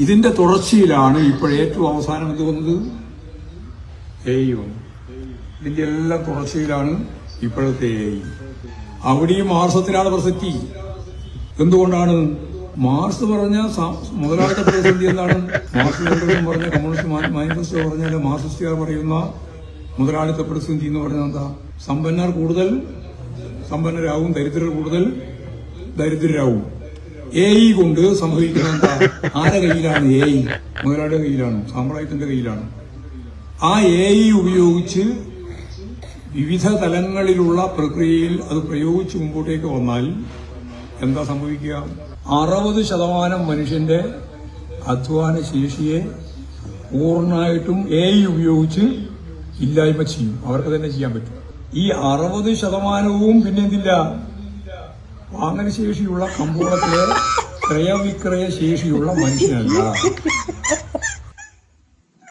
ഇതിന്റെ തുടർച്ചയിലാണ് ഇപ്പോഴേറ്റവും അവസാനം എന്ത് വന്നത്? ഇതിന്റെ എല്ലാം തുടർച്ചയിലാണ് ഇപ്പോഴത്തെ എയും അവിടെയും മാർസത്തിലാണ് പ്രസക്തി. എന്തുകൊണ്ടാണ്? മാർസ് പറഞ്ഞ മുതലാളിത്ത പ്രതിസന്ധി എന്താണ്? മാർസ് പറഞ്ഞ കമ്മ്യൂണിസ്റ്റ് മാനിഫെസ്റ്റോ പറഞ്ഞാൽ മാർസിസ്റ്റുകാർ പറയുന്ന മുതലാളിത്ത പ്രതിസന്ധി എന്ന് പറഞ്ഞാൽ എന്താ? സമ്പന്നർ കൂടുതൽ സമ്പന്നരാകും ദരിദ്രർ കൂടുതൽ ദരിദ്രരാകും എ ഇ കൊണ്ട് സംഭവിക്കുന്ന എന്താ? ആരുടെ കയ്യിലാണ് എ ഇ മുതലാളിയുടെ കയ്യിലാണ്? സാമ്രാജ്യത്തിന്റെ കയ്യിലാണ്? ആ എ ഇ ഉപയോഗിച്ച് വിവിധ തലങ്ങളിലുള്ള പ്രക്രിയയിൽ അത് പ്രയോഗിച്ച് മുമ്പോട്ടേക്ക് വന്നാൽ എന്താ സംഭവിക്കുക? അറുപത് ശതമാനം മനുഷ്യന്റെ അധ്വാന ശേഷിയെ പൂർണമായിട്ടും എ ഐ ഉപയോഗിച്ച് ഇല്ലായ്മ ചെയ്യും. അവർക്ക് തന്നെ ചെയ്യാൻ പറ്റും. ഈ അറുപത് ശതമാനവും പിന്നെ വാങ്ങന ശേഷിയുള്ള കമ്പോളത്തിലെ ക്രയവിക്രയ ശേഷിയുള്ള മനുഷ്യനല്ല.